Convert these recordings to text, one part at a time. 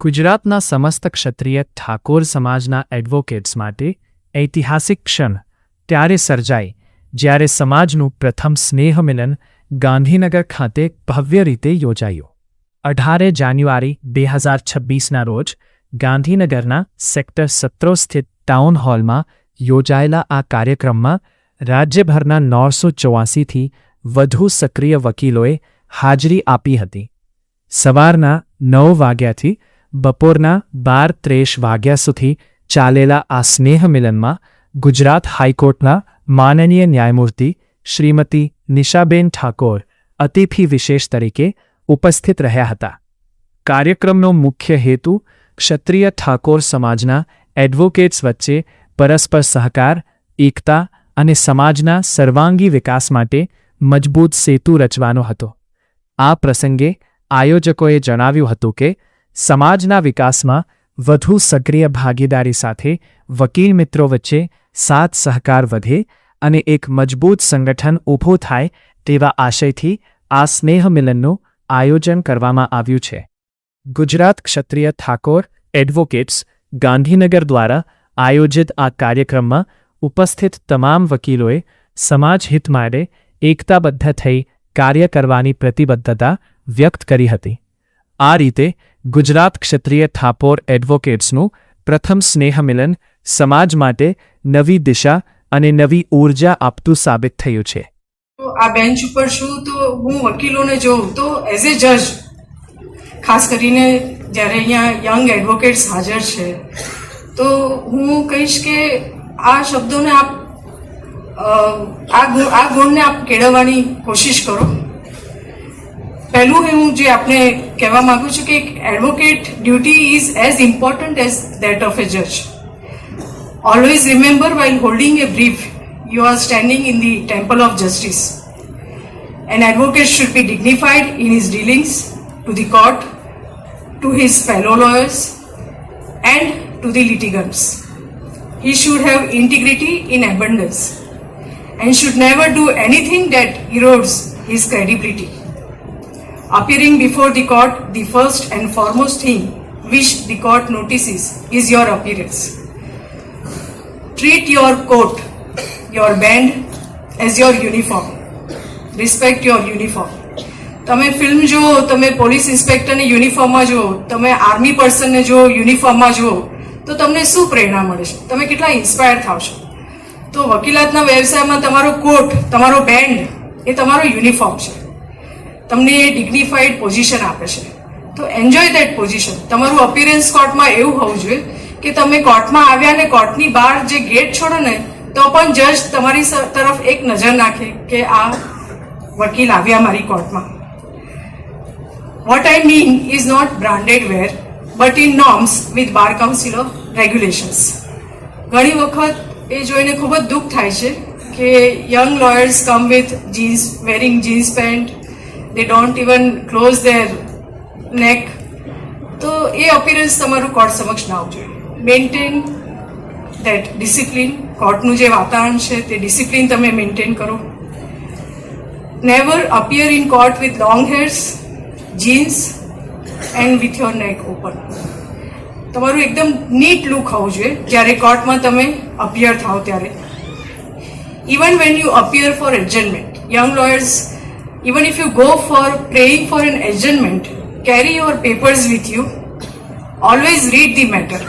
ગુજરાતના સમસ્ત ક્ષત્રિય ઠાકોર સમાજના એડવોકેટ્સ માટે ઐતિહાસિક ક્ષણ ત્યારે સર્જાઈ જ્યારે સમાજનું પ્રથમ સ્નેહમિલન ગાંધીનગર ખાતે ભવ્ય રીતે યોજાયું. અઢારે જાન્યુઆરી બે હજાર છવ્વીસના રોજ ગાંધીનગરના સેક્ટર સત્રો સ્થિત ટાઉન હોલમાં યોજાયેલા આ કાર્યક્રમમાં રાજ્યભરના નવસો ચોવાસીથી વધુ સક્રિય વકીલોએ હાજરી આપી હતી. સવારના નવ વાગ્યાથી બપોરના બાર ત્રેસ વાગ્યા સુધી ચાલેલા આ સ્નેહમિલનમાં ગુજરાત હાઈકોર્ટના માનનીય ન્યાયમૂર્તિ શ્રીમતી નિશાબેન ઠાકોર અતિથિ વિશેષ તરીકે ઉપસ્થિત રહ્યા હતા. કાર્યક્રમનો મુખ્ય હેતુ ક્ષત્રિય ઠાકોર સમાજના એડવોકેટ્સ વચ્ચે પરસ્પર સહકાર, એકતા અને સમાજના સર્વાંગી વિકાસ માટે મજબૂત સેતુ રચવાનો હતો. આ પ્રસંગે આયોજકોએ જણાવ્યું હતું કે સમાજના વિકાસમાં વધુ સક્રિય ભાગીદારી સાથે વકીલ મિત્રો વચ્ચે સાથ સહકાર વધે અને એક મજબૂત સંગઠન ઊભો થાય તેવા આશયથી આ સ્નેહમિલનનું આયોજન કરવામાં આવ્યું છે. ગુજરાત ક્ષત્રિય ઠાકોર એડવોકેટ્સ ગાંધીનગર દ્વારા આયોજિત આ કાર્યક્રમમાં ઉપસ્થિત તમામ વકીલોએ સમાજ હિત માટે એકતાબદ્ધ થઈ કાર્ય કરવાની પ્રતિબદ્ધતા વ્યક્ત કરી હતી. આ રીતે ગુજરાત ક્ષત્રિય થાપોર એડવોકેટ્સનું પ્રથમ સ્નેહમિલન સમાજ માટે નવી દિશા અને નવી ઊર્જા આપતું સાબિત થયું છે. આ બેન્ચ ઉપર છું તો હું વકીલોને જોઉં તો એઝ એ જજ ખાસ કરીને જ્યારે અહીંયા યંગ એડવોકેટ્સ હાજર છે, તો હું કહીશ કે આ શબ્દોને આપ આ ગુણને આપ કેળવવાની કોશિશ કરો. પહેલું હું જે આપને કહેવા માંગુ છું કે advocate duty is as important as that of a જજ Always remember while holding a brief, you are standing in the temple of justice. An advocate should be dignified in his dealings to the court, to his fellow lawyers, and to the litigants. He should have integrity in abundance and should never do anything that erodes his credibility. Appearing before the court, the first and foremost thing which the court notices is your appearance. Treat your coat, your band as your uniform. Respect your uniform. તમે film જુઓ તમે police ઇન્સ્પેક્ટરની યુનિફોર્મમાં જુઓ તમે army પર્સનને જુઓ યુનિફોર્મમાં જુઓ તો તમને શું પ્રેરણા મળે છે તમે કેટલા ઇન્સ્પાયર થાવ છો તો વકીલાતના વ્યવસાયમાં તમારો કોટ તમારો બેન્ડ એ તમારો યુનિફોર્મ છે તમને એ ડિગ્નિફાઈડ પોઝિશન આપે છે. તો એન્જોય દેટ પોઝિશન તમારું અપિયરન્સ કોર્ટમાં એવું હોવું જોઈએ કે તમે કોર્ટમાં આવ્યા ને કોર્ટની બહાર જે ગેટ છોડો ને, તો પણ જજ તમારી તરફ એક નજર નાખે કે આ વકીલ આવ્યા મારી કોર્ટમાં what I mean is not branded wear but in norms with bar council of regulations ઘણી વખત એ જોઈને ખૂબ જ દુઃખ થાય છે કે young lawyers come with jeans wearing jeans pant they don't even close their neck તો એ અપીરન્સ તમારું કોર્ટ સમક્ષ ના આવવું જોઈએ મેન્ટેન દેટ ડિસિપ્લિન કોર્ટનું જે વાતાવરણ છે તે ડિસિપ્લિન તમે મેન્ટેન કરો. Never appear in court with long hairs jeans and with your neck open તમારું એકદમ નીટ લુક હોવું જોઈએ. જ્યારે કોર્ટમાં તમે અપિયર થાવ ત્યારે. Even when you appear for adjournment. Young lawyers, even if you go for praying for an adjournment, carry your papers with you. Always read the matter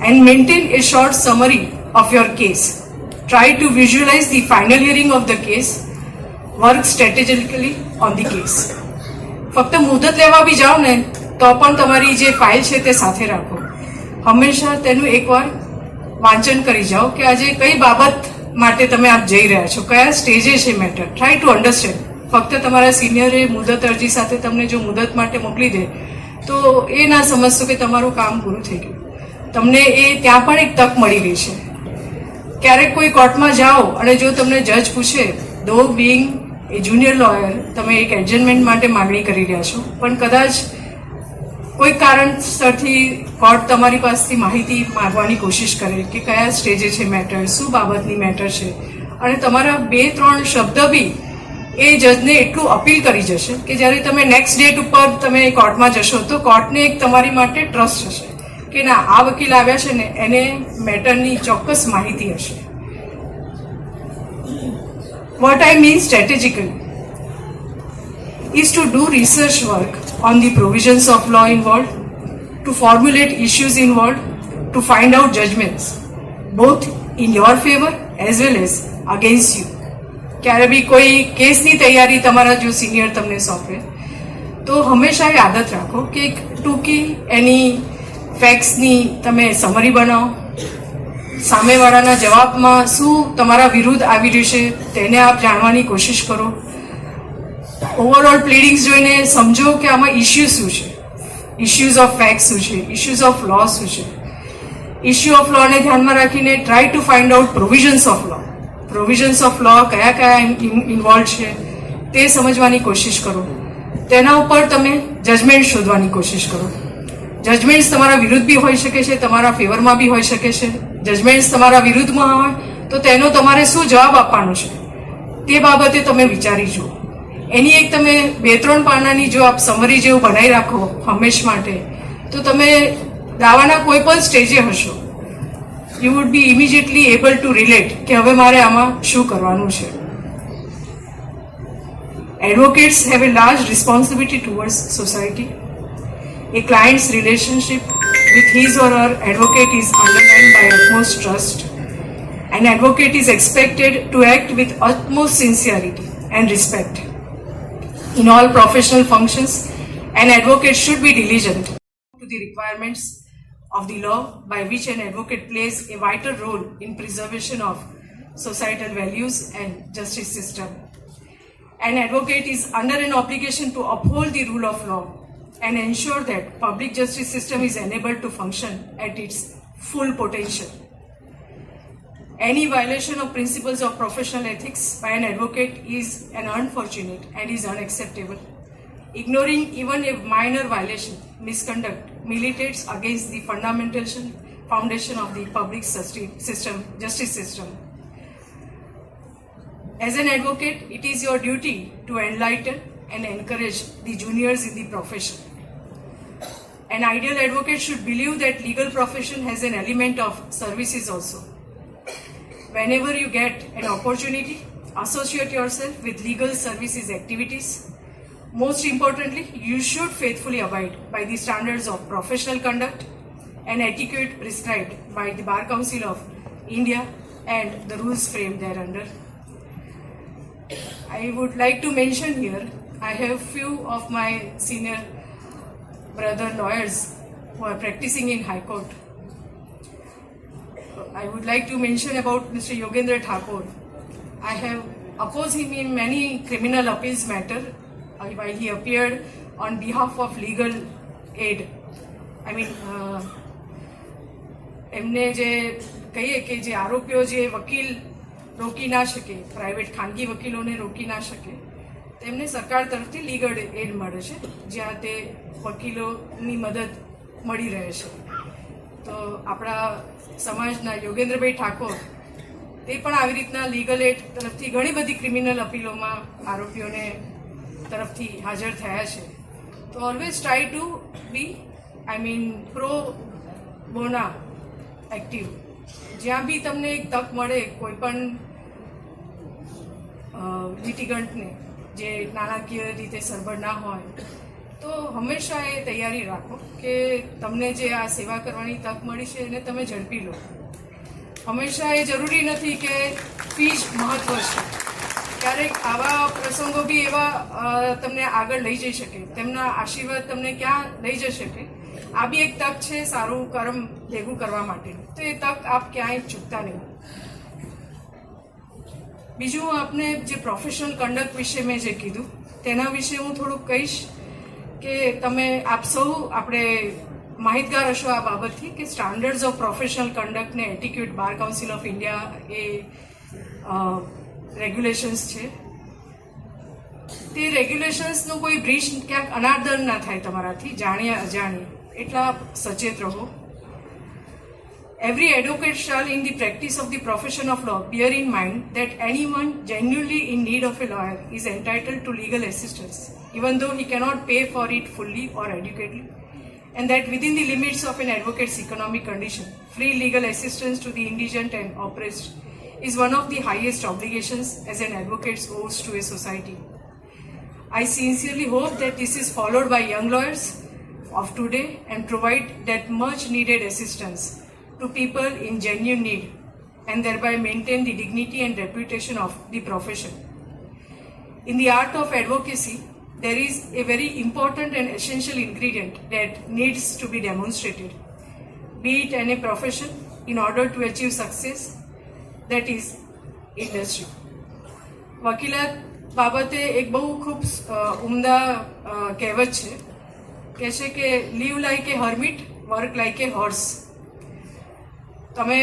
and maintain a short summary of your case. Try to visualize the final hearing of the case. Work strategically on the case. ફક્ત મુદત લેવા બી જાઓ ને તો પણ તમારી જે file છે તે સાથે રાખો હંમેશા તેનું એકવાર વાંચન કરી જાઓ કે આજે કઈ બાબત માટે તમે આપ જઈ રહ્યા છો કયા સ્ટેજે છે મેટર ટ્રાય ટુ અન્ડરસ્ટેન્ડ ફક્ત તમારા સિનિયરે મુદત અરજી સાથે તમને જો મુદત માટે મોકલી દે, તો એ ના સમજશો કે તમારું કામ પૂરું થઈ ગયું. તમને એ ત્યાં પણ એક તક મળી ગઈ છે. ક્યારેક કોઈ કોર્ટમાં જાઓ અને જો તમને જજ પૂછે દો બિંગ એ જુનિયર લોયર તમે એક એડજમેન્ટ માટે માગણી કરી રહ્યા છો, પણ કદાચ કોઈ કારણસરથી કોર્ટ તમારી પાસેથી માહિતી માગવાની કોશિશ કરે કે કયા સ્ટેજે છે મેટર શું બાબતની મેટર છે? અને તમારા બે, ત્રણ શબ્દ બી એ જજને એટલું અપીલ કરી જશે કે જ્યારે તમે નેક્સ્ટ ડેટ ઉપર તમે કોર્ટમાં જશો તો કોર્ટને એક તમારી માટે ટ્રસ્ટ હશે કે ના આ વકીલ આવ્યા છે ને એને મેટરની ચોક્કસ માહિતી હશે what I mean strategically is to do research work on the provisions of law involved, to formulate issues involved, to find out judgments, both in your favor as well as against you. ક્યારે બી કોઈ કેસની તૈયારી તમારા જો senior તમને સોંપે, તો હંમેશા એ આદત રાખો કે એક ટૂંકી એની ફેક્ટ્સની તમે સમરી બનાવો. સામેવાળાના જવાબમાં શું તમારા વિરુદ્ધ આવી છે તેને આપ જાણવાની કોશિશ કરો. ઓવરઓલ પ્લેડિંગ્સ જોઈને સમજો કે આમાં ઇસ્યુ શું છે? ઇશ્યુઝ ઓફ ફેક્ટ શું છે? ઇશ્યુઝ ઓફ લો શું છે? ઇશ્યુ ઓફ લોને ધ્યાનમાં રાખીને try to find out provisions of law provisions of law કયા કયા ઇન્વોલ્વ છે, તે સમજવાની કોશિશ કરો. તેના ઉપર તમે જજમેન્ટ શોધવાની કોશિશ કરો. જજમેન્ટ્સ તમારા વિરુદ્ધ બી હોઈ શકે છે, તમારા ફેવરમાં બી હોઈ શકે છે. જજમેન્ટ્સ તમારા વિરુદ્ધમાં હોય, તો તેનો તમારે શું જવાબ આપવાનો છે? તે બાબતે તમે વિચારી જુઓ. એની એક તમે બે ત્રણ પાનાની જો આપ સમરી જેવું બનાવી રાખો હંમેશ માટે, તો તમે દાવાના કોઈ પણ સ્ટેજે હશો. You would be immediately able to relate કે હવે મારે આમાં શું કરવાનું છે advocates have a large responsibility towards society A client's relationship with his or her advocate is underlined by utmost trust. An advocate is expected to act with utmost sincerity and respect. In all professional functions, an advocate should be diligent to the requirements of the law by which an advocate plays a vital role in preservation of societal values and justice system. An advocate is under an obligation to uphold the rule of law and ensure that public justice system is enabled to function at its full potential. Any violation of principles of professional ethics by an advocate is an unfortunate and is unacceptable. Ignoring even a minor violation, misconduct militates against the fundamental foundation of the public system, justice system. As an advocate, it is your duty to enlighten and encourage the juniors in the profession. An ideal advocate should believe that legal profession has an element of services also. Whenever you get an opportunity, associate yourself with legal services activities. Most importantly, you should faithfully abide by the standards of professional conduct and etiquette prescribed by the Bar Council of India and the rules framed thereunder. I would like to mention here, I have few of my senior brother lawyers who are practicing in High Court. I would like to mention about Mr. Yogendra Thakur. I have opposed him in many criminal appeals matter while he appeared on behalf of legal aid. I mean, uh, એમને જે કહીએ કે જે આરોપીઓ જે વકીલ રોકી ના શકે પ્રાઇવેટ ખાનગી વકીલોને રોકી ના શકે તેમને સરકાર તરફથી લીગલ એડ મળે છે જ્યાં તે વકીલોની મદદ મળી રહે છે તો આપણા સમાજના યોગેન્દ્રભાઈ ઠાકોર તે પણ આવી રીતના લીગલ એડ તરફથી ઘણી બધી ક્રિમિનલ અપીલોમાં આરોપીઓને તરફથી હાજર થયા છે. તો always try to be I mean pro bono active જ્યાં બી તમને એક તક મળે કોઈ પણ લિટિગન્ટને જે નાણાકીય રીતે સરભર ના હોય, તો હંમેશા એ તૈયારી રાખો કે તમને જે આ સેવા કરવાની તક મળી છે એને તમે ઝડપી લો. હંમેશા એ જરૂરી નથી કે ફી જ મહત્વ છે. ક્યારેક આવા પ્રસંગો બી એવા તમને આગળ લઈ જઈ શકે. તેમના આશીર્વાદ તમને ક્યાં લઈ જઈ શકે? આ બી એક તક છે સારું કર્મ ભેગું કરવા માટે. તો એ તક આપ ક્યાંય ચૂકતા નહીં. બીજું આપને જે પ્રોફેશનલ કંડક્ટ વિશે મેં જે કીધું, તેના વિશે હું થોડુંક કહીશ કે તમે, આપ સૌ આપણે માહિતગાર હશો આ બાબતથી કે standards of professional કંડક્ટને etiquette bar council of India A regulations છે તે રેગ્યુલેશન્સનો કોઈ બ્રીચ ક્યાંક અનાદર ના થાય તમારાથી જાણ્યા અજાણ્યા એટલા સચેત રહો Every advocate shall, in the practice of the profession of law, bear in mind that anyone genuinely in need of a lawyer is entitled to legal assistance, even though he cannot pay for it fully or adequately, and that within the limits of an advocate's economic condition, free legal assistance to the indigent and oppressed is one of the highest obligations as an advocate owes to a society. I sincerely hope that this is followed by young lawyers of today and provide that much needed assistance to people in genuine need and thereby maintain the dignity and reputation of the profession. In the art of advocacy, there is a very important and essential ingredient that needs to be demonstrated, be it any profession, in order to achieve success, that is industry વકીલાત બાબતે એક બહુ ખૂબ ઉમદા કહેવત છે. કહે છે કે live like a hermit work like a horse તમે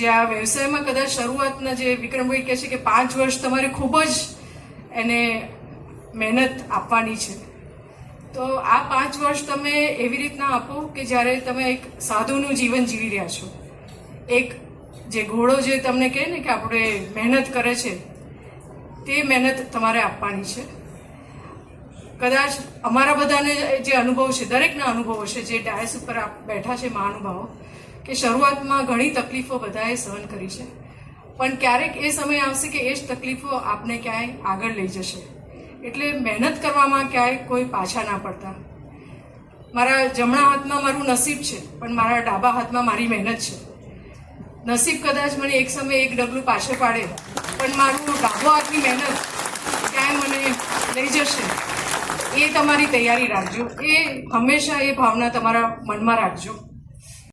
જે આ વ્યવસાયમાં કદાચ શરૂઆતના જે વિક્રમભાઈ કહે છે કે પાંચ વર્ષ તમારે ખૂબ જ એને મહેનત આપવાની છે. તો આ પાંચ વર્ષ તમે એવી રીતના આપો કે જ્યારે તમે એક સાધુનું જીવન જીવી રહ્યા છો. એક જે ઘોડો જે તમને કહે ને કે આપણે મહેનત કરે છે, તે મહેનત તમારે આપવાની છે. કદાચ અમારા બધાને જે અનુભવ છે, દરેકના અનુભવો છે જે ડાયસ ઉપર બેઠા છે મહાનુભાવો, કે શરૂઆતમાં ઘણી તકલીફો બધાએ સહન કરી છે. પણ ક્યારેક એ સમય આવશે કે એ જ તકલીફો આપને ક્યાંય આગળ લઈ જશે. એટલે મહેનત કરવામાં ક્યાંય કોઈ પાછા ના પડતા. મારા જમણા હાથમાં મારું નસીબ છે, પણ મારા ડાબા હાથમાં મારી મહેનત છે. નસીબ કદાચ મને એક સમયે એક ડગલું પાછળ પાડે, પણ મારું ડાબો હાથની મહેનત ક્યાંય મને લઈ જશે? એ તમારી તૈયારી રાખજો. એ હંમેશા એ ભાવના તમારા મનમાં રાખજો.